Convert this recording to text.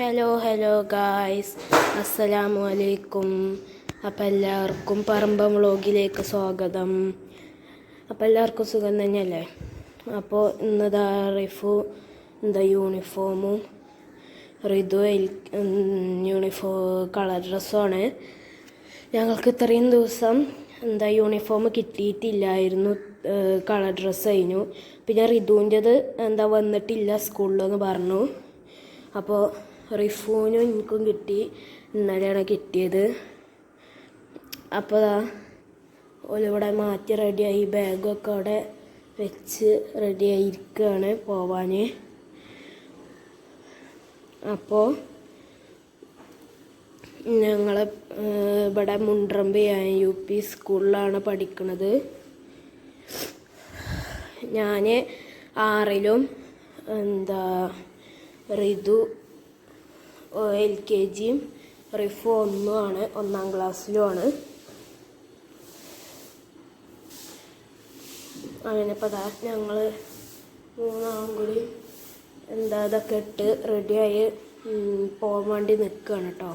Hello hello guys അസ്സലാമു അലൈക്കും അപ്പം എല്ലാവർക്കും പറമ്പ വ്ളോഗിലേക്ക് സ്വാഗതം. അപ്പം എല്ലാവർക്കും സുഖം തന്നെയല്ലേ? അപ്പോൾ ഇന്നതാ റിഫു എന്താ യൂണിഫോമും റിതു യൂണിഫോ കളർ ഡ്രസ്സുമാണ് ഞങ്ങൾക്ക് ഇത്രയും ദിവസം എന്താ യൂണിഫോം കിട്ടിയിട്ടില്ലായിരുന്നു കളർ ഡ്രസ്സ് കഴിഞ്ഞു. പിന്നെ റിതുവിന്റെത് എന്താ വന്നിട്ടില്ല സ്കൂളിലെന്ന് പറഞ്ഞു. അപ്പോൾ റിഫുവിനും എനിക്കും കിട്ടി. ഇന്നലെയാണ് കിട്ടിയത്. അപ്പോൾ ദാ ഓലിവിടെ മാറ്റി റെഡിയായി ബാഗൊക്കെ അവിടെ വെച്ച് റെഡിയായി ഇരിക്കുകയാണ് പോവാൻ അപ്പോൾ ഞങ്ങൾ ഇവിടെ മുണ്ട്രമ്പിയായ യു പി സ്കൂളിലാണ് പഠിക്കുന്നത് ഞാൻ ആറിലും എന്താ റിതു എൽ കെ ജിയും റിഫു ഒന്നുമാണ് ഒന്നാം ക്ലാസ്സിലുമാണ്. അങ്ങനെ ഇപ്പോൾ ഞങ്ങൾ മൂന്നാളും കൂടി എന്താ ഇതൊക്കെ ഇട്ട് റെഡിയായി പോകാൻ വേണ്ടി നിൽക്കുകയാണ് കേട്ടോ